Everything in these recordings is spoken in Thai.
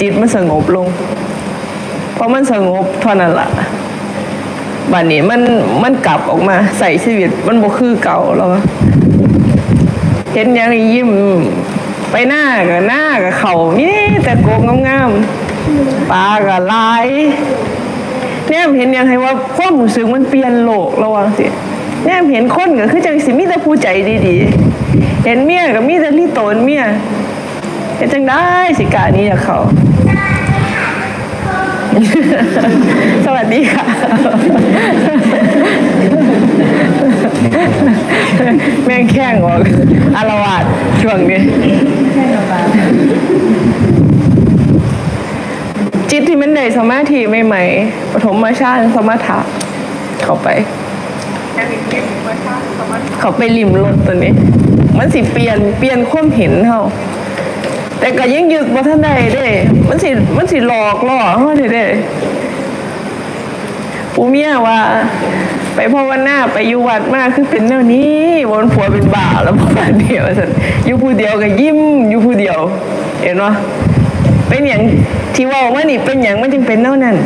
จิตมันสงบลงเพอมันสงบเท่านั้นละบัดนนี้มันมันกลับออกมาใส่ชีวิตมันบ่คือเก่าแล้วอเห็นยังยิ้มไปหน้ากับหน้ากับเขานี่แต่โกงงามๆปลากับลายเนี่ยเห็นยังไงว่าความรู้สึกมันเปลี่ยนโลกระวังสิเนี่ยเห็นคนก็คือจังสิมีแต่ผู้ใจดีๆ เห็นเมียก็มีแต่ที่โตนเมีย เห็นจังได้สิกานี้จากเขา สวัสดีค่ะ แม่งแข้งออกอารวาสช่วงนี้จิตที่มันได้สมาธิใหม่ๆปฐมฌานสมาถะเข้าไปเขาไปริมรถตัวนี้ มันสิเปลี่ยนเปลี่ยนความเห็นเขา แต่ก็ยังยึดบ่ทันได้เด้ มันสิมันสิหลอกล่อเฮาเด้เด้ปูเมียว่า ไปภาวนาไปอยู่วัดมากคือเป็นแนวนี้วนผัวเป็นบ้าแล้วประมาณเดียวสันอยู่ผู้เดียวก็ยิ้มอยู่ผู้เดียว เห็นไหมเป็นอย่างที่ว่าว่านี่เป็นอย่างมันจึงเป็นแนวนั้น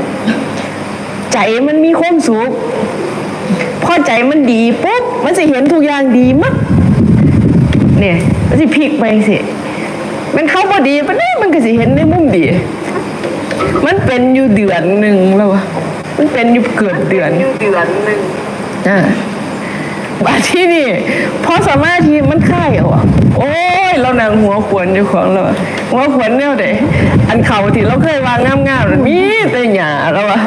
ใจมันมีความสุขพอใจมันดีปุ๊บมันจะเห็นทุกอย่างดีมักเนี่ยมันจะพลิกไปสิ มันเข้าพอดีปะเนี่ยมันก็จะเห็นในมุมดี มันเป็นอยู่เดือนหนึ่งแล้ววะมันเป็นอยู่เกือบเดือนอยู่เดือนหนึ่งอ่าบาดที่นี่พอสามารถที่มันค่ายเหรอโอ้ย เรานางหัวขวนอยู่ของเราอะหัวขวนเนี่ยเด้อันเขาที่เราเคยวางงามๆน่ะมีแต่หยาแล้ววะ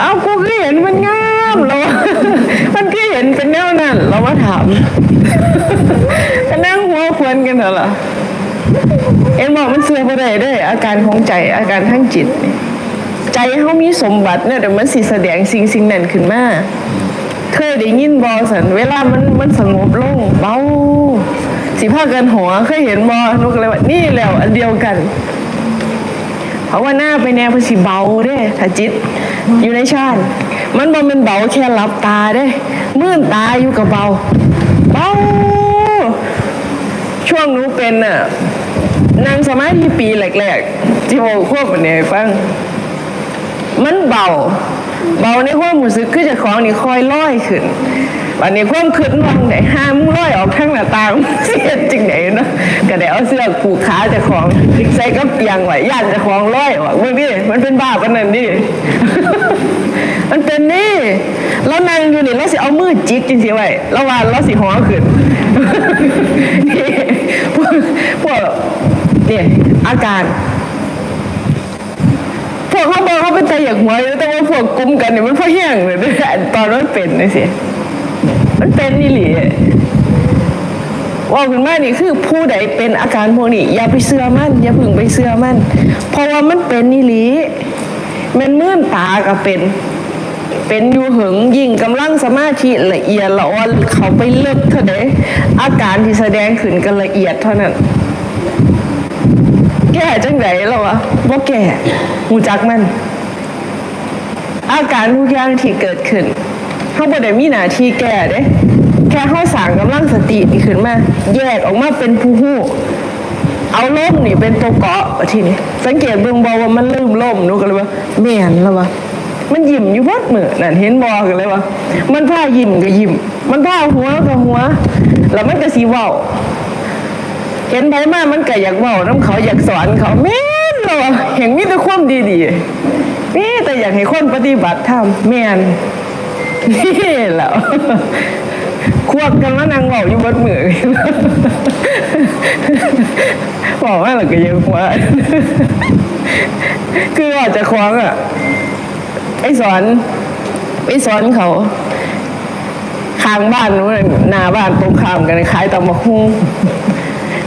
เอากูก็เห็นมันงามเรามันก็เห็นเป็นแนวนั้น เรามาถามก็นั่งหัว ควนกันเหรอเอ็นบอกมันเสื่อมไปได้เด้อาการของใจอาการทั้งจิตนี่ใจเขามีสมบัติเนี่ยแต่มันสิแสดงสิ่งสิ่งนั้นขึ้นมาเคยได้ยินบอสันเวลามันมันสงบลงเบาสิพากันหัวเคยเห็นบอนุกเลยว่านี่แหล้วอันเดียวกันเพราะว่าหน้าไปแนวภาษีเบาเด้ถ้าจิต อยู่ในชาติ มันบ่เป็นเบาแค่หลับตาเด้มื่นตาอยู่กับเบา เบา ช่วงหนู้เป็นน่ะนางสมาธิปีแรกๆที่โมควบมันเนี่ยฟัง มันเบา เบาในความรู้สึกคือจะของนี่คอยลอยขึ้นวันนี้ความขึ้นวังไหนห้ามลอยออกข้างหน้าต่างเสียจริงไหนเนาะก็ได้เอาเสื้อผูกขาจะของใส่กับเปียงไว้ย่านจะของลอยออกเมื่อกี้มันเป็นบ้าปนนั้นดิมันเป็นนี่เรานั่งอยู่นี่เราสิเอามือจิกจริงๆไว้เราว่าเราสิหัวขึ้นนี่ พวกเนี่ยอาการพวกเขาบอกเขาเป็นใจอยากหัวอยู่แต่ว่าพวกกลุ่มกันเนี่ยมันพอแห้งเลยด้วยกันตอนนั้นเป็นเลยสิมันเป็นนี่หลีว่าคุณแม่นี่คือผู้ใดเป็นอาการพวกนี้อย่าไปเชื่อมันอย่าพึ่งไปเชื่อมันเพราะว่ามันเป็นนี่หลีมันมื่นตาก็เป็น เป็นอยู่หึงยิ่งกำลังสมาธิละเอียดละอ่อนเขาไปเลิกเท่าใดอาการที่แสดงขึ้นกันละเอียดเท่านั้น แก่จังไหนแล้ววะบ่แก่หูจักมัน อาการทุกอย่างที่เกิดขึ้นเขาบ่ได้มีหน้าที่แก่เด้แค่เขาสางกำลังสตินี่ขึ้นมาแยกออกมาเป็นผู้หู้เอาล่มนี่เป็นตัวเกาะทีนี้สังเกตเบิ่งบอว่ามันลืมล่มนูก็เลยว่าแม่นแล้ววะ มันยิ้มอยู่วัดมือนั่นเห็นบอกันเลยว่ามันผ้ายิ้มก็ยิ้มมันผ้าหัวก็หัว แล้วมันก็สีเว้าเห็นไผมามันก็อยากเว้าน้ำเขาอยากสอนเขาแม่นเหรอเห็นมีแต่ความดีๆมีแต่อยากให้คนปฏิบัติธรรมแม่นนี่แหล้วควบกันมานั่งเว้าอยู่บนมือบอกว่าเราก็ยังหัวคือว่าจะคว้างอะ ไอ้สอนไอ้สอนเขาข้างบ้านนู้นน่ะหน้าบ้านตรงข้ามกันขายตำบักหุ่ง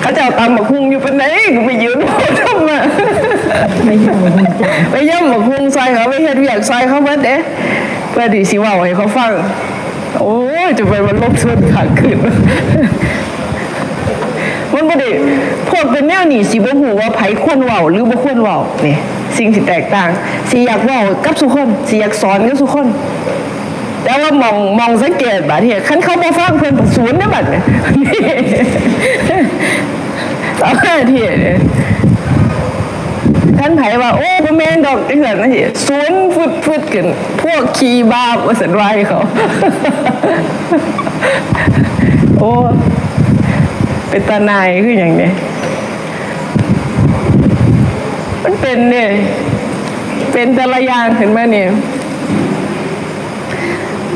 เขาจะเอาตำบักหุ่งอยู่เป็นไหนก็ไปยืนโพทำอะไม่อยู่มันจะไปย่ำบักหุ่งซอยเขาไปเฮ็ดเวียกซอยเขาเบิดเด้เพื่อดีสิเว่าให้เขาฟัง โอ้ยจะไปมันลบชวนขาขึ้น มันบ่ได้พวกเป็นแนวนี้สิบ่ฮู้ว่าไผควรเว้าหรือบ่ควรเว้านี่สิ่งที่แตกต่างสิอยากเว้ากับทุกคนสิอยากสอนกับทุกคนแต่ว่ามองมองสังเกตบัดเฮียคันเขาบ่ฟังเพิ่นศูนย์นะบัดเนี่ยสามารถที่เนี่ยว่า โอ้บ่แม่นดอกจังซั่นนะสิสวนฟึดฟึดๆขึ้นพวกขี้บาปว่าซั่นว่าให้เขา โอ้ เป็นตาหนายคือหยังเนี่ยมันเป็นเนี่ยเป็นแต่ละอย่างขึ้นไหมเนี่ย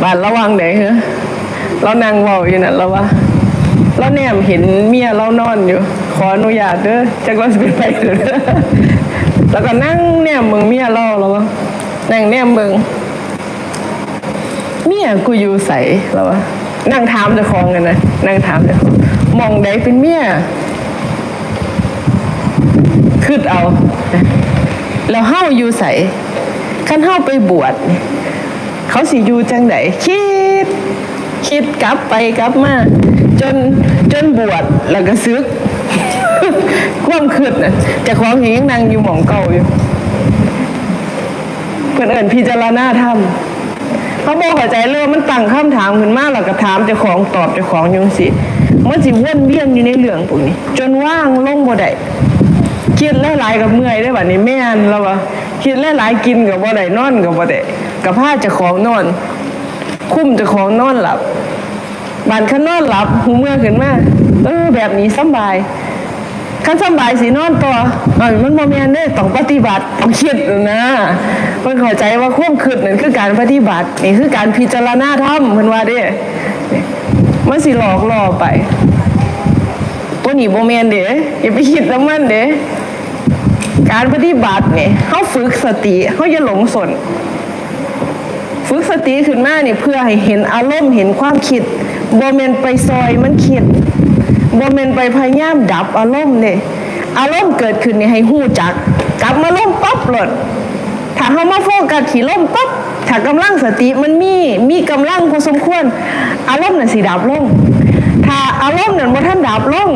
บาดระวังไหนเหรอเรานั่งเว้าอยู่นั่นแล้ววะเราแนมเห็นเมียเรานอนอยู่ ขออนุญาตเด้อจักเราสิไปเด้อแล้วก็นั่งแนมเมืองเมียเราแล้ววะนั่งแนมเมืองเมียกูอยู่ใสแล้ววะ นั่งถามเจ้าของกันนะนั่งถามเจ้าของมองใดเป็นเมียคืดเอาแล้วเฮาอยู่ใสคันเฮาไปบวชเขาสิอยู่จังไดคิด คิดกลับไปกลับมาจนจนบวชแล้วก็ซึกความคืดน่ะแต่ของนี้ยังนั่งอยู่หมองเก่าอยู่เพื่อนเอินพิจารณาธรรม เขาบอกเข้าใจเลยว่ามันตั้งคำถามขึ้นมาแล้วก็ถามเจ้าของตอบเจ้าของยังสิมันสิวนเวียนอยู่ในเรื่องพวกนี้ จนว่างลงบ่ได้คิดหลายๆกับเมื่อยได้บัดนี้แม่นแล้ววะคิดหลายๆกินกับบ่ได้นอนกับบ่ได้กับผ้าเจ้าของนอน คุ้มเจ้าของนอนหลับบานคันนอนหลับหูเมื่อขึ้นมาเออแบบนี้สบาย คันสบายสีนอนต่อเอ้ยมันบ่แม่นเด้ต้องปฏิบัติต้องคิดนะเพิ่นเข้าใจว่าความคิดนั่นคือการปฏิบัตินี่คือการพิจารณาธรรมเพิ่นว่าเด้มันสิหลอกล่อไปตัวนี้บ่แม่นเด้อย่าไปคิดนํมันเด้การปฏิบัตินี่เฮาฝึกสติเฮาอย่าหลงสน ฝึกสติขึ้นมาเนี่เพื่อให้เห็นอารมณ์เห็นความคิดบ่แม่นไปซอยมันคิด บ่แม่นไปพยายามดับอารมณ์เนี่ยอารมณ์เกิดขึ้นนี่ให้หู้จัก กลับมาลมปั๊บหลดถ้าเฮามาโฟกัสที่ลมปั๊บถ้ากำลังสติมันมีมีกำลังพอสมควร อารมณ์น่ะสิดับลง ถ้าอารมณ์นั้นบ่ทันดับลง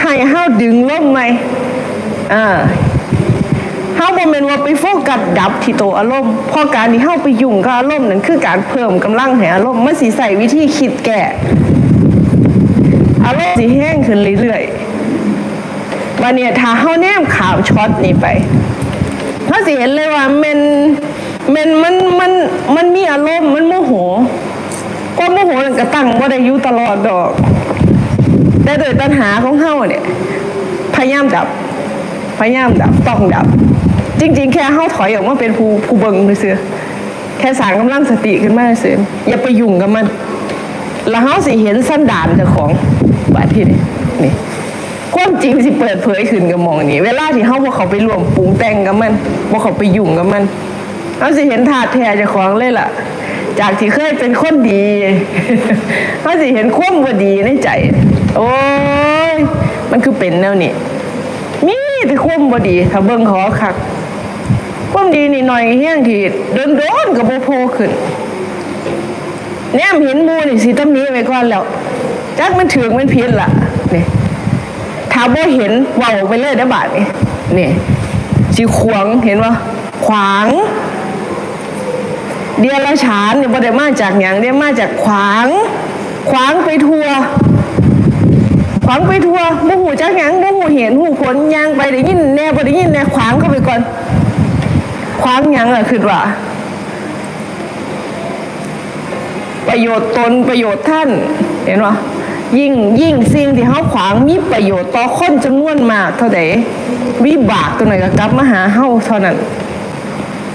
ให้เฮาดึงลมใหมอ่าเฮาบ่แม่นว่าไปโฟกัสดับที่ตัวอารมณ์พราะการที่เฮาไปยุ่งกับอารมณ์นั้นคือการเพิ่มกำลังให้อารมณ์มันสิใส่วิธีคิดแก้ อารมณ์สิแห้งขึ้นเรื่อยๆวันนี้ถ้าเฮาแนมข่าวช็อตนี้ไปเฮาสิเห็นเลยว่ามันมันมันมันมันมีอารมณ์มันโมโหความโมโหนั่นก็ตั้งบ่ได้ยู่ตลอดดอก แต่โดยปัญหาของเฮาเนี่ย พยายามดับ พยายามดับต้องดับ จริง ๆ แค่เฮาถอยออกมาเป็นผู้ผู้เบิงเลยเสือแค่สางกำลังสติขึ้นมาเสืออย่าไปยุ่งกับมัน แล้วเฮาสิเห็นสั้นดานเจ้าของ บาดที่นี่นี่ความจริงสิเปิดเผยขึ้นกับมองนี่เวลาที่เฮาบ่เขาไปรวมปรุงแต่งกับมันบ่เขาไปยุ่งกับมันเฮาสิเห็นธาตุแท้เจ้าของเลยล่ะ จากที่เคยเป็นคนดีเฮาสิเห็นความบ่ดีในใจ โอ้ยมันคือเป็นแนวนี้มีแต่ความบดี ถ้าเบิ่งขอคักความดีนี่หน่อยเฮี้ยงที่โดนโดนๆกับโบโพขึ้นแนมเห็นมูนี่สิตำหนี้ไว้ก่อนแล้ว จักมันถึงมันผิดล่ะนี่ถ้าบ่เห็นเว้าไปเลยได้บาดนี่นี่สิขวางเห็นบ่ขวาง เดียรฉานเนี่ยบ่ได้มาจากหยังได้มาจากขวาง ขวางไปทั่วขวางไปทั่วบ่หูจักหยังบ่หูเห็นหูผลยางไปได้ยินแน่บ่ได้ยินแน่ขวางเข้าไปก่อน ขวางหยังล่ะคือว่าประโยชน์ตนประโยชน์ท่านเห็นบ่ ยิ่งยิ่งสิ่งที่เฮาขวางมีประโยชน์ต่อคนจำนวนมากเท่าใดวิบากตัวไหนก็กลับมาหาเฮาเท่านั้น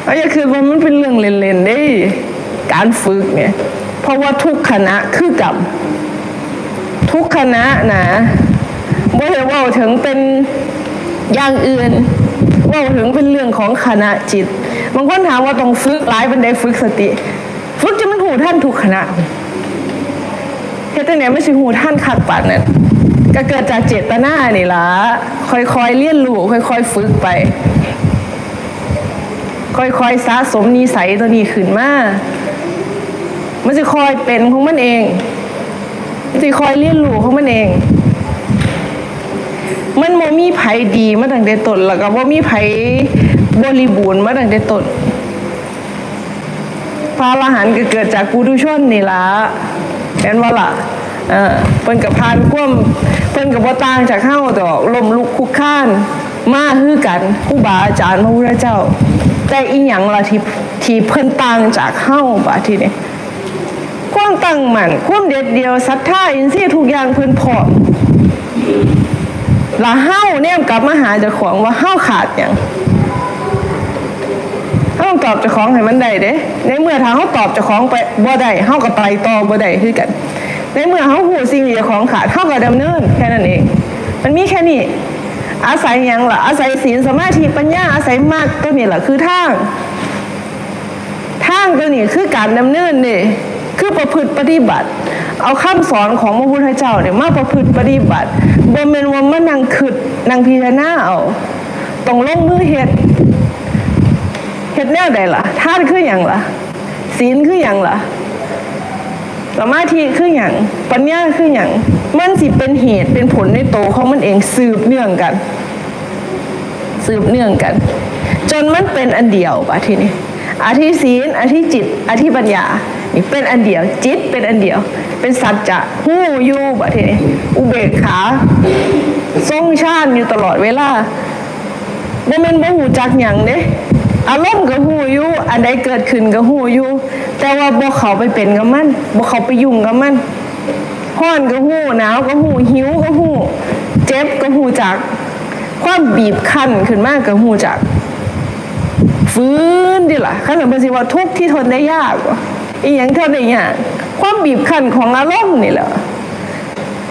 เอาอย่าคือว่ามันเป็นเรื่องเล่นๆเด้ การฝึกเนี่ย เพราะว่าทุกขณะคือกรรมทุกคณะนะบ่ได้ว่าถึงเป็นอย่างอื่นว่าถึงเป็นเรื่องของคณะจิต บางคนถามว่าต้องฝึกหลายบันไดฝึกสติ ฝึกจะมันหูท่านทุกคณะ เฮ็ดจังได๋ไม่สิหูท่านคักปานนั้นก็เกิดจากเจตนานี่ล่ะค่อยๆเรียนรู้ค่อยๆฝึกไป ค่อยๆสะสมนิสัยตัวนี้ขึ้นมามันจะคอยเป็นของมันเองสิคอยเรียนรู้ของมันเอง มันโมมีไผดีมาตั้งแต่ต้นแล้วก็บ่มีไผบริบูรณ์มาตั้งแต่ต้นพระอรหันต์ก็เกิดจากปุถุชนนี่ละ เห็นว่าล่ะเออเพิ่นกับพานกล้วมเพิ่นกับบ่ต่างจากเฮาดอกลมลุกคุกค้านมาคือกันครูบาอาจารย์พระพุทธเจ้า แต่อีหยังล่ะที่ที่เพิ่นต่างจากเฮาบาทีนี้ความตั้งมั่นความเด็ดเดียวศรัทธาอินทรีย์ทุกอย่างเพิ่นพร้อมละเฮาเนี่ยกลับมาหาเจ้าของว่าเฮาขาดหยัง เฮาต้องตอบเจ้าของให้มันได้เด้ในเมื่อทางเฮาตอบเจ้าของไปบ่ได้เฮาก็ไปต่อบ่ได้คือกัน ในเมื่อเฮาฮู้สิ่งที่เจ้าของขาดเฮาก็ดำเนินแค่นั้นเอง มันมีแค่นี้อาศัยยังล่ะอาศัยศีลสมาธิปัญญาอาศัยมากตัวนี้ล่ะคือทางทางตัวนี้คือการดำเนินนี่คือประพฤติปฏิบัติ เอาคำสอนของพระพุทธเจ้าเนี่ยมาประพฤติปฏิบัติบ่แม่นว่ามานั่งคิดนั่งพิจารณาเอาต้องลงมือเฮ็ด เฮ็ดแนวใดล่ะทานคือหยังล่ะศีลคือหยังล่ะสมาธิคืออย่างปัญญาคืออย่างมันสิเป็นเหตุเป็นผลในโตวของมันเองสืบเนื่องกัน สืบเนื่องกัน จนมันเป็นอันเดียวปะทีนี้อาทิศีลอาทิจิตอาทิปัญญานี่เป็นอันเดียว จิตเป็นอันเดียว เป็นสัจจะหู้อยู่ปะทีนี้อุเบกขาทรงชาติอยู่ตลอดเวลาบ่แม่นบ่หูจักหยังเด้ อารมณ์ก็หูอยู่อันใดเกิดขึ้นก็หูอยู่แต่ว่าบ่เขาไปเป็นกับมันบ่เขาไปยุ่งกับมันร้อนก็หูหนาวก็หูหิวก็หูเจ็บก็หูจัก ความบีบคั้นขึ้นมากก็หูจัก ฟื้นดิล่ะขั้นเป็นสิว่าทุกที่ทนได้ยากวะอีหยังทนได้ยากความบีบคั้นของอารมณ์นี่แหละ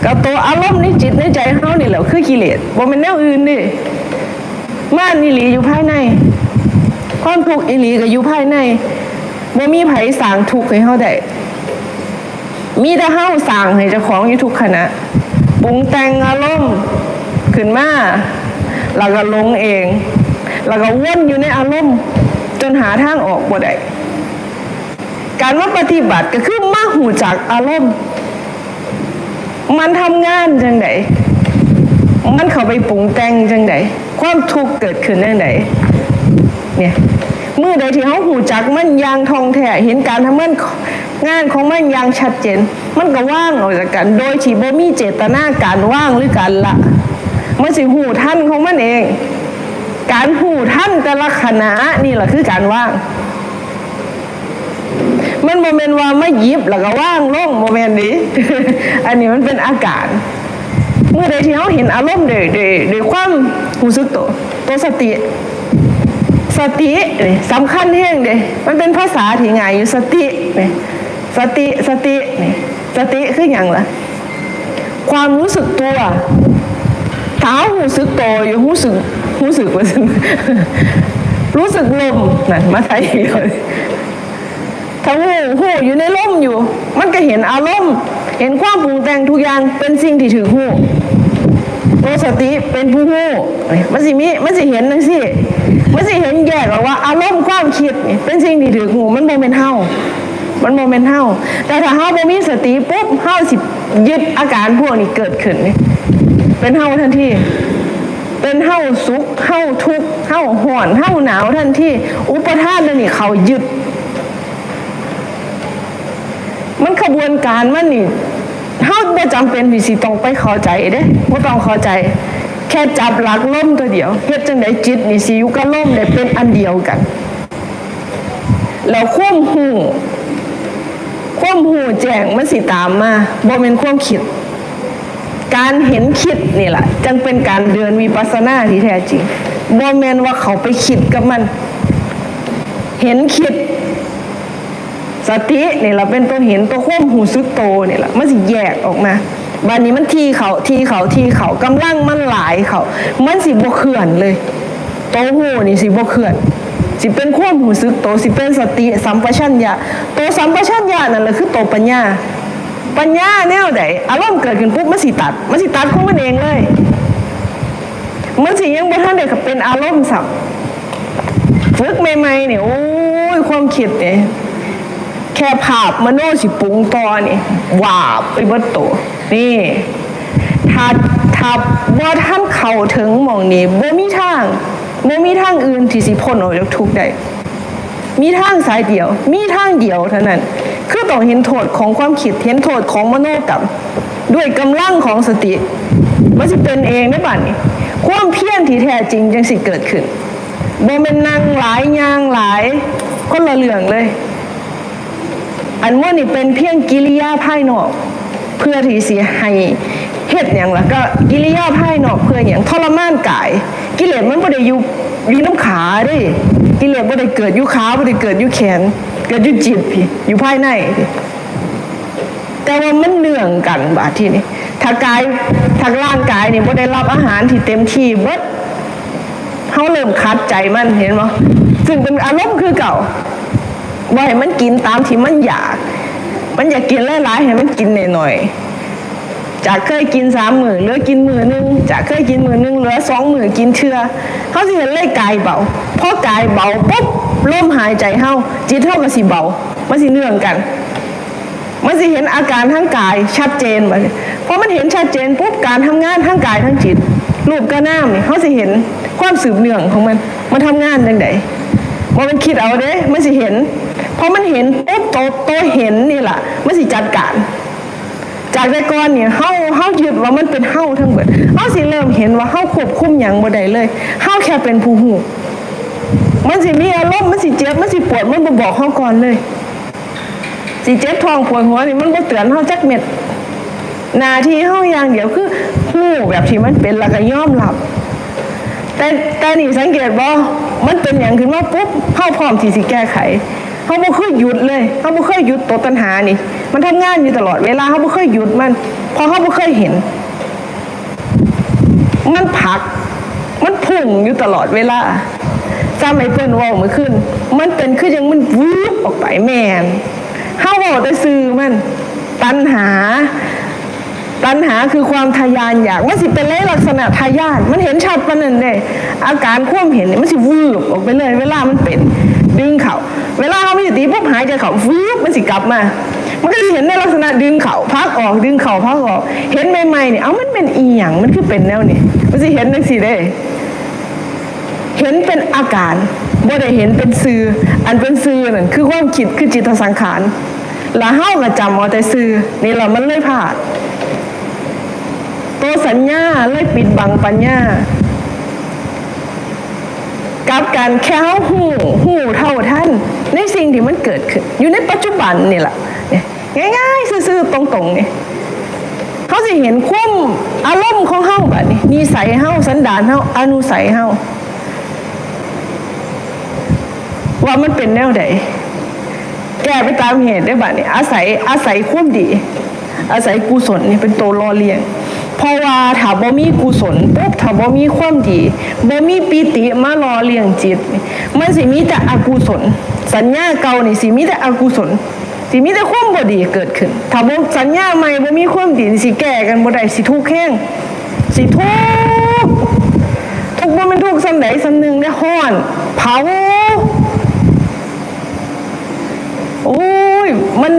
กับตัวอารมณ์ในจิตในใจเฮานี่แหละคือกิเลสบ่เป็นแนวอื่นดิม่านอีหลีอยู่ภายใน ความทุกข์อีหลีก็อยู่ภายในบ่มีไผสร้างทุกข์ให้เฮาได้มีแต่เฮาสร้างให้เจ้าของอยู่ทุกขณะปรุงแต่งอารมณ์ขึ้นมาแล้วก็ลงเอง แล้วก็วนอยู่ในอารมณ์ จนหาทางออกบ่ได้การว่าปฏิบัติก็คือมาหูจากอารมณ์ มันทำงานจังไดมันเข้าไปปรุงแต่งจังไดความทุกข์เกิดขึ้นจังได เนี่ยเมื่อใดที่เขาหูจักมันยางทองแท้เห็นการทำมันงานของมันยางชัดเจน มันก็ว่างออกจากกัน โดยที่บ่มีเจตนาการว่างหรือการละมันสิหูท่านของมันเอง การหูท่านแต่ละขณะนี่แหละคือการว่าง มันโมเมนต์ว่าไม่ยิบแล้วก็ว่างลงโมเมนต์นี้ อันนี้มันเป็นอาการเมื่อใดที่เขาเห็นอารมณ์โดยโดยโดยความรู้สึกตัวตัวสติ สตินี่สำคัญแห้งเด้มันเป็นภาษาที่ง่ายอยู่สตินี่สติสตินี่สติคืออย่างละความรู้สึกตัวเท้าหูสึกโตวอยู่หูสึกหูสึกว่ารู้สึกลมนั่นมาไทยอีกเลยถ้าหูหูอยู่ในลมอยู่ มันก็เห็นอารมณ์ เห็นความปรุงแต่งทุกอย่างเป็นสิ่งที่ถือหู ตัวสติเป็นผู้หูมันสิมีมันสิเห็นนังสิมันสิเห็นแยกออกว่าอารมณ์ความคิดเป็นสิ่งที่ถือหูมันโมเมนเฮามันโมเมนเฮาแต่ถ้าเฮาบ่มีสติปุ๊บเฮาสิยึดอาการพวกนี้เกิดขึ้นนี่เป็นเฮาทันทีเป็นเฮาสุขเฮาทุกข์เฮาห่อนเฮาหนาวทันทีอุปทานนั่นนี่เขายึด มันขบวนการมันนี่ เฮาบ่จำเป็นที่สิต้องไปเข้าใจเด้บ่ต้องเข้าใจ แค่จับหลักล่มตัวเดียวเฮ็ดจังไดจิตนี่สิอยู่กับล่มได้เป็นอันเดียวกัน แล้วความหูความหูแจ้งมันสิตามมาบ่แม่นความคิด การเห็นคิดนี่แหละจึงเป็นการเดินวิปัสสนาที่แท้จริงบ่แมนว่าเขาไปคิดกับมัน เห็นคิด สตินี่แหละเป็นตัวเห็นตัวควบหูซึกโตนี่แหละมันสิแยกออกมาบานนี้มันทีเขาทีเขาทีเขากำลังมันหลายเขา มันสิบ่เคลื่อนเลยโตวหูนี่สิบ่เคลื่อน สิเป็นควบหูซึกโตสิเป็นสติสัมปชัญญะโตวสัมปชัญญะนั่นแหละคือโตวปัญญา ปัญญาแนวใดอารมณ์เกิดขึ้นปุ๊บมันสิตัด มันสิตัดของมันเองเลยมันสิยังบ่ทันได้กับเป็นอารมณ์สับฝึกใหม่ๆเนี่ยโอ้ยความคิดเนี่ย แค่ภาพมโนสิปรุงต่อนี่วาบไปเบิดโตวนี่ถ้าถ้าว่าท่านเข้าถึงหมองนี้บ่มีทางบ่มีทางอื่นที่สิพ้นออกจากทุกข์ได้มีทางสายเดียว มีทางเดียวเท่านั้น คือต้องเห็นโทษของความคิด เห็นโทษของมโนกรรม ด้วยกำลังของสติมันสิเป็นเองได้บัดนี้ ความเพียรที่แท้จริงจังสิเกิดขึ้นบ่แม่นนั่งหลายย่างหลายคนละเรื่องเลย อันว่านี่เป็นเพียงกิริยาภายนอก เพื่อที่สิให้เฮ็ดอย่างละก็กิริยาภายนอกเพื่ออย่างทรมานกาย กิเลสมันบ่ได้อยู่อยู่น้ำขาด้กิเลสบ่ได้เกิดอยู่ขาบ่ได้เกิดอยู่แขน เกิดอยู่จิตพี่อยู่ภายในพี่แต่ว่ามันเนื่องกันบาที่นี่ถ้ากายถ้าร่างกายนี่บ่ได้รับอาหารที่เต็มที่เบิดเขาเริ่มคัดใจมันเห็นบ่ซึ่งเป็นอารมณ์คือเก่าว่าให้มันกินตามที่มันอยาก มันอยากกินหลายๆให้มันกินหน่อยๆจากเคยกินสามมือเหลือกินมือหนึงจากเคยกินมือหนึงเหลือสองมือกินเทือเขาสิเห็นเลยกายเบาพอกายเบาปุ๊บลมหายใจเฮาจิตเฮาก็สิเบามันสิเนื่องกัน มันสิเห็นอาการทั้งกายชัดเจนไปพอมันเห็นชัดเจนปุ๊บการทำงานทั้งกายทั้งจิตรูปก็น้ำนี่เขาสิเห็นความสืบเนื่องของมัน มันทำงานจังไดว่ามันคิดเอาเด้มันสิเห็น พอมันเห็นปุ๊บโตโตเห็นนี่แหละมันสิจัดการ จากแต่ก่อนเนี่ยเฮาเฮายึดว่ามันเป็นเฮาทั้งหมดเฮาสิเริ่มเห็นว่าเฮาควบคุมหยังบ่ได้เลยเฮาแค่เป็นผู้หูมันสิมีอารมณ์มันสิเจ็บมันสิปวดมันบ่บอกเฮาก่อนเลย สิเจ็บท้องปวดหัวนี่มันบ่เตือนเฮาจักเม็ดหน้าที่เฮาอย่างเดียวคือหูแบบที่มันเป็นแล้วก็ยอมรับแต่แต่นี่สังเกตบ่มันเป็นอย่างขึ้นมาปุ๊บเฮาพร้อมที่สิแก้ไข เฮาบ่เคยหยุดเลยเฮาบ่เคยหยุดตัวปัญหานี่ มันทำงานอยู่ตลอดเวลาเฮาบ่เคยหยุดมันพราะเฮาบ่เคยเห็น มันผัก มันพุ่งอยู่ตลอดเวลาจำไอ้เปิ้นว้าเมื่อคืนมันเป็นคือยังมันวืบออกไปแม่นเฮาเว้าแต่ซื่อมัน ตัณหา ตัณหาคือความทะยานอยาก มันสิเป็นเลักษณะทะยาน มันเห็นชัดปานนั้นเด้อาการควมเห็นเนี่ยมันสิวืบออกไปเลย เวลามันเป็น ดึงเขาเวลาเขามีสติปุ๊บหายใจเขาวืบมันสิกลับมา มันก็จะเห็นในลักษณะดึงเขาพักออกดึงเขาพักออก เห็นใหม่ๆเนี่ยเอ้ามันเป็นอีหยังมันคือเป็นแนวนี่มันสิเห็นจังซี่เด้ เห็นเป็นอาการบ่ได้เห็นเป็นซื่อ อันเป็นซื่อนั่นคือความคิดคือจิตสังขารแล้วเฮาก็จำเอาแต่ซื่อนี่แหละมันเลยพลาดตัวสัญญาเลยปิดบังปัญญา กับการแค่เฮาหูหูเท่าท่าน ในสิ่งที่มันเกิดขึ้น อยู่ในปัจจุบันนี่แหละง่ายๆซื่อๆตรงๆนี่เขาสิเห็นความอารมณ์ของเฮาแบบนี้นิสัยเฮาสันดานเฮาอนุสัยเฮาว่ามันเป็นแนวใดแก้ไปตามเหตุได้บัดนี้อาศัยอาศัยความดี อาศัยกุศลนี่เป็นตัวรอเลี้ยง เพราะว่าถ้าบ่มีกุศลปุ๊บถ้าบ่มีความดีบ่มีปิติมารอเลี้ยงจิต มันสิมีแต่อกุศล สัญญาเก่านี่สิมีแต่อกุศลสิมีแต่ความบ่ดีเกิดขึ้น ถ้าบ่สัญญาใหม่บ่มีความดีนี่สิแก้กันบ่ได้สิทุกข์แห้งสิทุกข์ทุกข์บ่แม่นทุกข์ซ้ำใดซ้ำหนึงได้ฮ้อน เผา โอ้ยมัน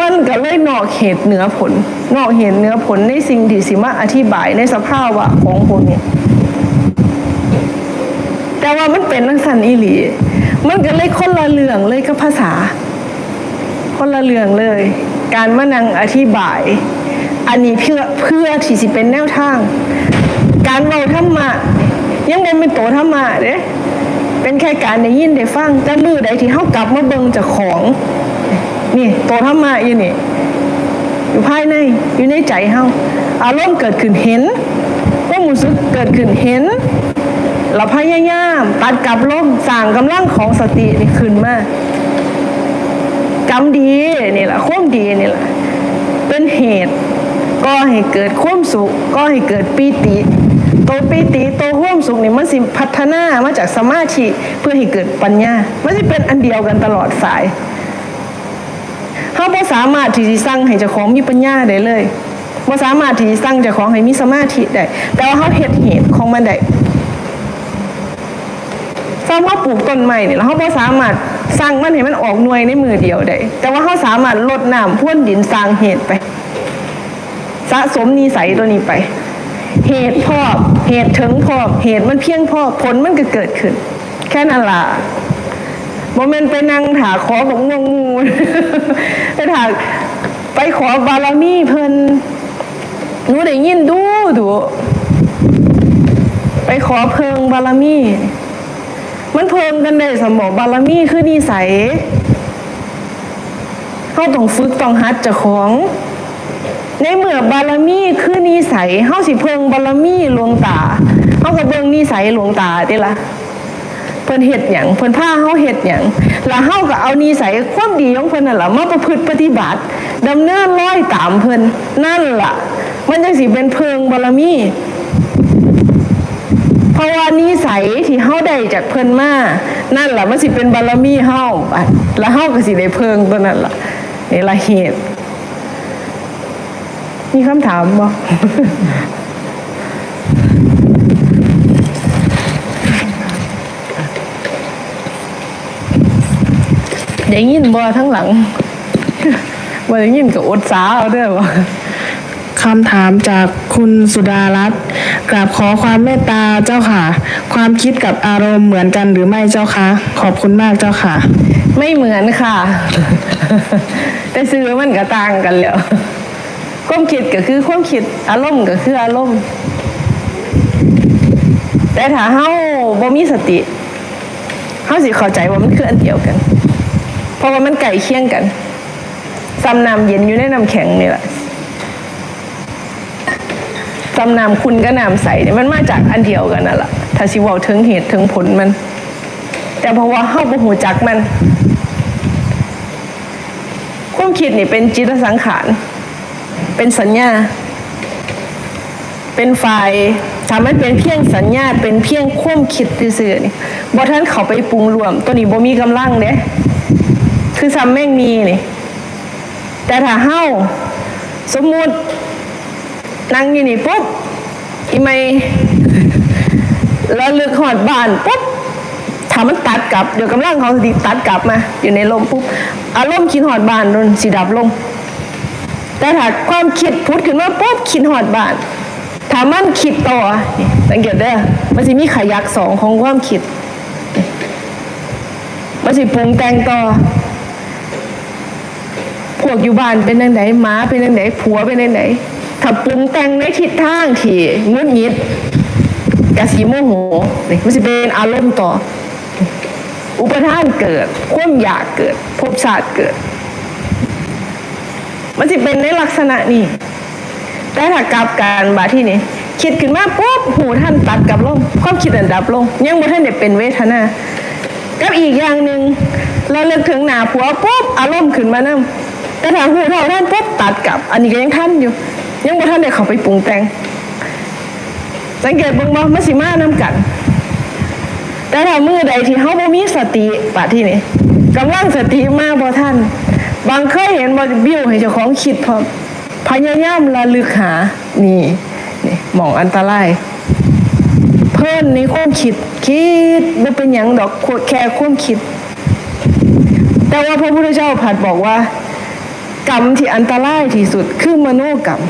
มันก็เลยนอกเหตุเหนือผล นอกเหตุเหนือผลในสิ่งที่สิมาอธิบายในสภาวะของพวกนี้แต่ว่ามันเป็นนังสันอีหลี มันก็เลยคนละเรื่องเลยกับภาษา คนละเรื่องเลย การมานั่งอธิบาย อันนี้เพื่อเพื่อที่สิเป็นแนวทาง การเราธรรมะยังบ่เป็นโตธรรมะเด้เป็นแค่การได้ยินได้ฟังแต่มือใดที่เฮากลับมาเบิ่งจากของ นี่โตธรรมะอยู่นี่ อยู่ภายใน อยู่ในใจเฮาอารมณ์เกิดขึ้นเห็นความรู้สึกเกิดขึ้นเห็นเราพยายามตัดกับลมสร้างกำลังของสตินี่ขึ้นมากำดีนี่แหละความดีนี่แหละเป็นเหตุ ก็ให้เกิดความสุข ก็ให้เกิดปีติตัวปีติตัวความสุขนี่มันสิพัฒนามาจากสมาธิเพื่อให้เกิดปัญญามันสิเป็นอันเดียวกันตลอดสายาบ่สามารถที่จะสร้างให้เจ้าของมีปัญญาได้เลยบ่าสามารถที่จะสร้างเจ้าของให้มีสมาธิได้แต่ว่าเขาเฮ็ดเหตุของมันได้สมมติปลูกต้นไม้นี่แล้วเขาบ่สามารถสร้างมันให้มันออกหน่วยในมือเดียวได้แต่ว่าเขาสามารถลดน้ำพ่นดินสร้างเหตุไป สะสมนิสัยตัวนี้ไป เหตุพอบเหตุถึงพอบเหตุมันเพียงพอผลมันก็เกิดขึ้น แค่นั้นล่ะ โมเมนต์ไปนั่งถาขอบองงงูไปถาไปขอบารมีเพิ่นหนูได้ยินดูดูไปขอเพิงบารมี มันเพิงกันได้สมองบารมีคือนิสัยเขาต้องฝึกต้องหัดเจ้าของ ในเมื่อบารมีคือนิสัยเฮาสิเพิงบารมีหลวงตาเฮาก็เบิ่งนิสัยหลวงตาติล่ะ เพิ่นเฮ็ดหยังเพิ่นพาเฮาเฮ็ดหยังแล้วเฮาก็เอานิสัยความดีของเพิ่นนั่นล่ะมาประพฤติปฏิบัติดำเนินร้อยตามเพิ่นนั่นล่ะ มันจังสิเป็นเพิงบารมีเพราะว่านิสัยที่เฮาได้จากเพิ่นมานั่นล่ะมันสิเป็นบารมีเฮาแล้วเฮาก็สิได้เพิงตัวนั้นล่ะนี่ละเหตุมีคำถามบ่ ได้ยินบ่ทั้งหลังบ่ได้ยินก็อดสาเอาเด้อบ่คำถามจากคุณสุดารัตน์กราบขอความเมตตาเจ้าค่ะ ความคิดกับอารมณ์เหมือนกันหรือไม่เจ้าคะขอบคุณมากเจ้าค่ะ ไม่เหมือนค่ะ แต่ซื้อมันก็ต่างกันแล้วความคิดก็คือความคิดอารมณ์ก็คืออารมณ์ แต่ถ้าเฮาบ่มีสติเฮาสิเข้าใจว่ามันคืออันเดียวกันเพ ราะว่ามันใกล้เคี่ยงกันซ้ำน้ำเย็นอยู่ในน้ำแข็งนี่แหละซ้ำน้ำคุณก็น้ำใสเนี่ยมันมาจากอันเดียวกันนั่นแหละถ้าสิเว้าถึงเหตุถึงผลมัน แต่เพราะว่าเฮาบ่ฮู้จักมันความคิดนี่เป็นจิตสังขาร เป็นสัญญา เป็นไฟล์ถ้เป็นเพียงสัญญา เป็นเพียงความคิดซื่อๆนี่บ่ทันเขาไปปรุงรวม ตัวนี้บ่มีกำลังเด้ คือซ้ำแม่งมีนี่ แต่ถ้าเฮาสมมุตินั่งอยู่นี่ปุ๊บอีไม่แล้วลึกหอดบ้านปุ๊บถามมันตัดกลับ เดี๋ยวกำลังเขาสิตัดกลับมา อยู่ในลมปุ๊บอารมณ์คิดหอดบ้านโดนสิดับลง แต่ถ้าความคิดพุดขึ้นมาปุ๊บคิดหอดบ้านถามมันคิดต่อสังเกตเด้อมันจะมีขยักสองของความคิดมันสิปรุงแต่งต่อ วกอยู่บ้านเป็นยังไงหมาเป็นยังไงผัวเป็นยังไงถ้าปรุงแต่งในทิศทางที่งุดงิดกะสีโมโหนี่มันจะเป็นอารมณ์ต่อ อุปทานเกิดความอยากเกิด ภพศาสตร์เกิด มันจะเป็นในลักษณะนี้ แต่ถ้ากลับการบาที่นี่คิดขึ้นมาปุ๊บหูท่านตัดกลับลงความคิดอันดับลง ยังบ่ท่านได้เป็นเวทนา กับอีกอย่างหนึ่งเราเลือกถึงหนาผัวปุ๊บอารมณ์ขึ้นมานํ แต่ถ้าหูเท่าท่านปุ๊บตัดกลับ อันนี้ก็ยังท่านอยู่ ยังบ่ท่านได้เขาไปปรุงแต่ง สังเกตเบิ่งบ่มันสิมานํกัน แต่ถ้ามือใดที่เฮาบ่มีสติปะที่นี่กำลังสติมาบ่ท่าน บางเคยเห็นบ่บิ้วให้เจ้าของคิดพร้อมพยายามระลึกหา นี่นี่หมองอันตราย เพิ่นในความคิด คิดบ่เป็นหยังดอกแค่ความคิด แต่ว่าพระพุทธเจ้าผัดบอกว่า กรรมที่อันตรายที่สุดคือมโนกรรม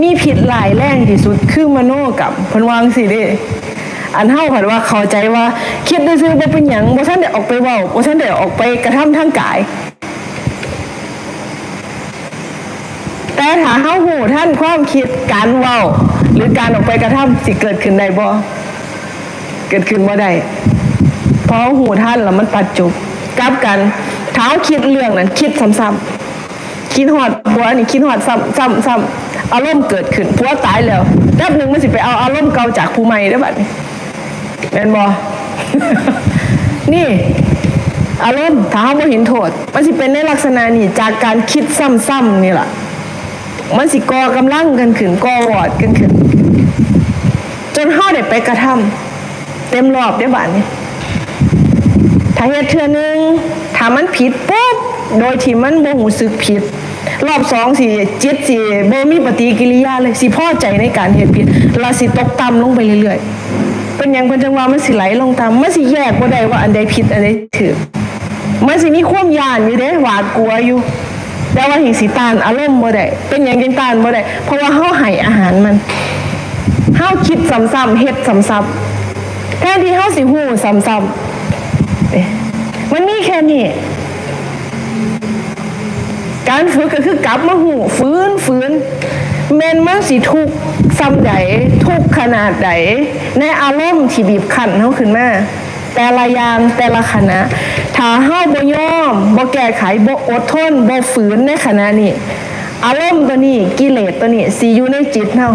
มีผิดหลายแรงที่สุดคือมโนกรรมพิ่นวางสิเด้อันเฮาผัดว่าเข้าใจว่าคิดซื่อบ่เป็นหยังบ่ทันได้ออกไปเว้าบ่ทันได้ออกไปกระทำทางกาย แต่ถ้าเฮาหูท่านความคิดการเว้า หรือการออกไปกระทำสิเกิดขึ้นได้บ่เกิดขึ้นบ่ได้เพราะหูท่านแล้วมันตัดจบกลับกัน เท้าคิดเรื่องนั้นคิดซ้ำๆคิดหอดผัวนี่คิดหอดซ้ำซ้ำซ้ำอารมณ์เกิดขึ้นผัวตายแล้วแป๊บหนึ่งมันสิไปเอาอารมณ์เก่าจากผู้ใหม่ได้บัดนี้แมนบ่นี่อารมณ์ถ้าเราบ่เห็นโทษ มันสิเป็นในลักษณะนี้จากการคิดซ้ำๆนี่แหละมันสิก่อกำลังกันขึ้นก่อวอดกันขึ้น จนเฮาได้ไปกระทำเต็มรอบได้บาดนี้ถ้าเฮ็ดเทือนึงามันผิดปุ๊บโดยที่มันบ่รู้สึกผิด รอบสองสิจิตสิบ่มีปฏิกิริยาเลยสิพ่อใจในการเฮ็ดผิดแล้วสิตกต่ำลงไปเรื่อยๆ เป็นหยังเพิ่นจังว่ามันสิไหลลงต่ำมันสิแยกบ่ได้ว่าอันใดผิดอันใดถูกมันสิมีความยานอยู่เด้หวาดกลัวอยู่แต่ว่าหิสีตานอารมณ์บ่ได้เป็นอย่างยังตานบ่ได้เพราะว่าเฮาให้อาหารมันเฮาคิดซ้ำๆเฮ็ดซ้ำๆแทนที่เฮาสิฮู้ซ้ำๆเอ๊ะ มันมีแค่นี้การฝึกก็คือกลับมาหูฟื้นฟื้นแมนมันสิทุกซ้ำใดทุกขนาดใดในอารมณ์ที่บีบคั้นเฮาขึ้นมาแต่ละยางแต่ละขณะถ้าเฮาบ่ยอมบ่แก้ไขบ่อดทนบ่ฝืนในขณะนี้อารมณ์ตัวนี้กิเลสตัวนี้สิอยู่ในจิตเฮา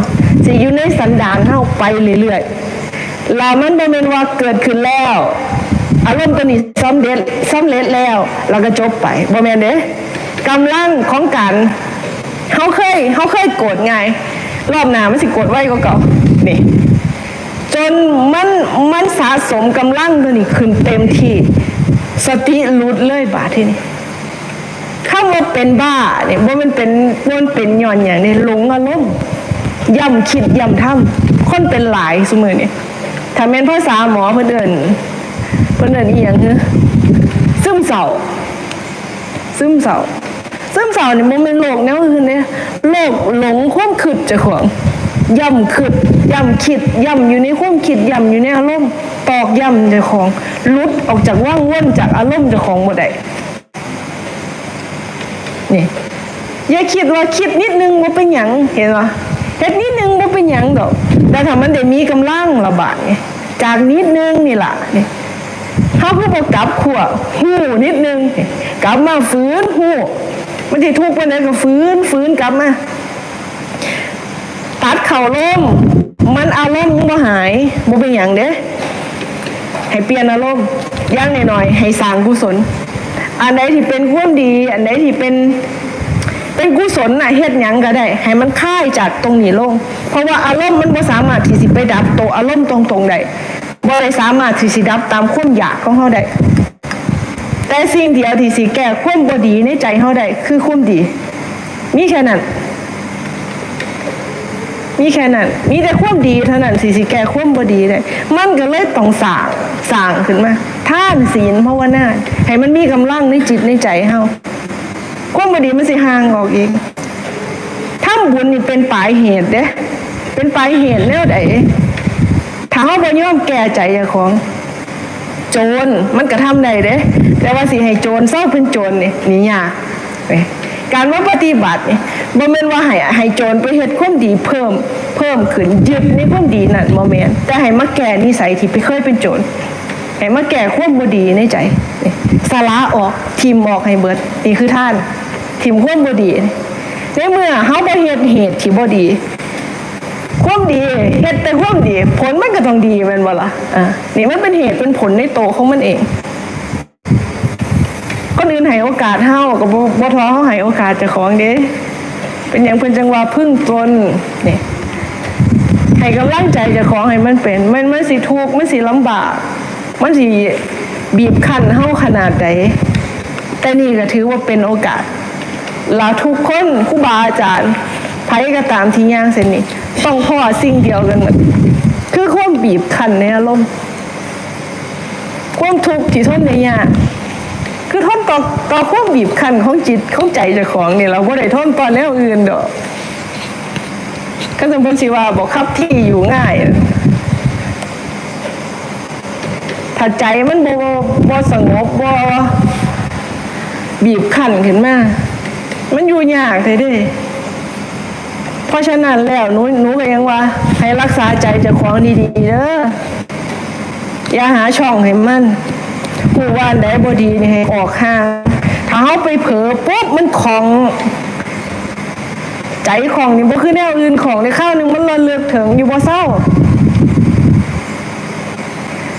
สิอยู่ในสันดานเฮาไปเรื่อยๆแล้วมันบ่แม่นว่าเกิดขึ้นแล้ว อารมณ์ตัวนี้สำเร็จสำเร็จแล้วแล้วก็จบไปบ่แม่นเด้กำลังของการเฮาเคยเฮาเคยโกรธไง รอบหน้ามันสิโกรธไว้กว่าเก่านี่จนมันมันสะสมกำลังตัวนี้ขึ้นเต็มที่สติหลุดเลยบาดที่นี่คำว่าเป็นบ้าเนี่ยว่ามันเป็นว่ามันเป็นย้อนอย่างนี้หลงอารมณ์ย่ำคิดย่ำทำคนเป็นหลายเสมอเนี่ยถ้าเป็นภาษาหมอเพื่อน เดินเพื่นเดินอีหยังคือซึมเศร้าซึมเศร้าซึมเศร้าเนี่ยมันเป็นโรคแนวอื่นเนี่ยโรคหลงความคิดเจะของย่ำคิดย่ำคิดย่ำอยู่ในความคิดย่ำอยู่ในอารมณ์ตอกย่ำเจะของลุดออกจากว่างว่นจากอารมณ์เจะของหมดได้นี่อย่าคิดว่าคิดนิดนึงว่าเป็นหยังเห็นปะเฮ็ดนิดนึงว่าเป็นหยังดอกแต่ถ้ามันได้มีกำลังระบาดไงจากนิดนึงนี่แหละนี่ เขาคือบอกกลับขัวหูนิดนึง กลับมาฟื้นหูมันที่ทุกข์วันนั้นก็ฟื้นฟื้นกลับมาตัดเข่าล่มมันอารมณ์บ่หายบ่เป็นหยังเด้ให้เปลี่ยนอารมณ์ย่างหน่อยๆให้สร้างกุศล อันไหนที่เป็นความดี อันไหนที่เป็นเป็นกุศลน่ะเฮ็ดหยังก็ได้ ให้มันคลายจากตรงนี้ลง เพราะว่าอารมณ์มันบ่สามารถที่สิไปดับตัวอารมณ์ตรงๆได้ บ่ได้สามารถที่สิดับตามความอยากของเฮาได้แต่สิ่งเดียวที่สิแก้ความบ่ดีในใจเฮาได้คือความดี มีแค่นั้นมีแค่นั้นมีแต่ความดีเท่านั้นสิสิแก้ความบ่ดีได้มันก็เลยต้องสางสางขึ้นมาท่านศีลภาวนาให้มันมีกำลังในจิตในใจเฮาความบ่ดีมันสิห่างออกเอีกทำบุญนี่เป็นปลายเหตุเด้เป็นปลายเหตุแนวใด ถ้าเฮาบ่ยอมแก้ใจเจ้าของโจรมันก็ทำได้เด้ แต่ว่าสิให้โจรเศร้าเป็นโจรนี่นี่ยากการว่าปฏิบัตินี่บ่แม่นว่าให้ให้โจรไปเฮ็ดความดีเพิ่มเพิ่มขึ้นยึดในความดีนั่นบ่แม่นแต่ให้มาแก้นิสัยที่ไปเคยเป็นโจรให้มาแก้ความบ่ดีในใจนี่สละออกทิมออกให้เบิดนี่คือท่านทิมความบ่ดีในเมื่อเฮาบ่เฮ็ดเหตุที่บ่ดี ความดีเฮ็ดแต่ความดี ผลมันก็ต้องดีมันบ่ล่ะอ่านี่มันเป็นเหตุเป็นผลในโตของมันเองคนอื่นให้โอกาสเฮาก็บ่บ่ท้อเฮาให้โอกาสเจ้าของเด้เป็นอย่างเพิ่นจังว่าพึ่งตนนี่ให้กำลังใจเจ้าของให้มันเป็น มันมันสิทุกข์มันสิลำบาก มันสิบีบคั้นเฮาขนาดใดแต่นี่ก็ถือว่าเป็นโอกาสเราทุกคนครูบาอาจารย์ไผก็ตามที่ย่างเส้นนี้ ต้องพ่อสิ่งเดียวกันหมดคือความบีบคั้นในอารมณ์ความทุกข์ที่ทนในยากคือทนต่อต่อความบีบคั้นของจิตของใจเจ้าของเนี่ยเราบ่ได้ทนต่อแนวอื่นดอกก็สมพลสิว่าบอกครับที่อยู่ง่ายถ้าใจมันบ่บ่สงบบ่บีบคั้นขึ้นมา มันอยู่ยากเลยเด้ เพราะฉะนั้นแล้วหนูหนูก็ยังว่า ให้รักษาใจเจากของดีๆเด้ออย่าหาช่องให้มันผู้ว่าอันใดบ่ดีนี่ให้ออกห่างถ้าเฮาไปเผลอปุ๊บมันของ ใจของนี่บ่คือแนวอื่นของในข้าวหนึ่งมันระเลือกถึงอยู่บ่เศร้า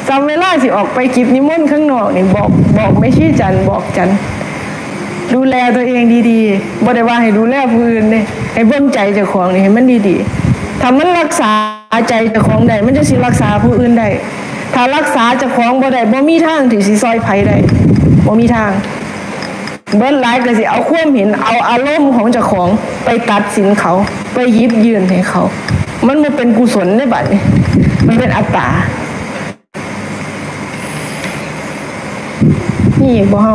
จำเวลาสิออกไปกิจนิมนต์ข้างนอกนี่บอกบอกไม่ชี้จันบอกจัน ดูแลตัวเองดีๆบ่ได้ว่าให้ดูแลผู้อื่นเด้ให้เบิ่งใจเจ้าของนี่ให้มันดีๆถ้ามันรักษาใจเจ้าของได้มันจะสิรักษาผู้อื่นได้ถ้ารักษาเจ้าของบ่ได้บ่มีทางที่สิซอยไผได้บ่มีทาง เบิ้ลไลายก็สิเอาความเห็นเอาอารมณ์ของเจ้าของไปตัดสินเขา ไปยิบยืนให้เขา มันบ่เป็นกุศลในบัดนี้มันเป็นอัตตานี่บ่เฮา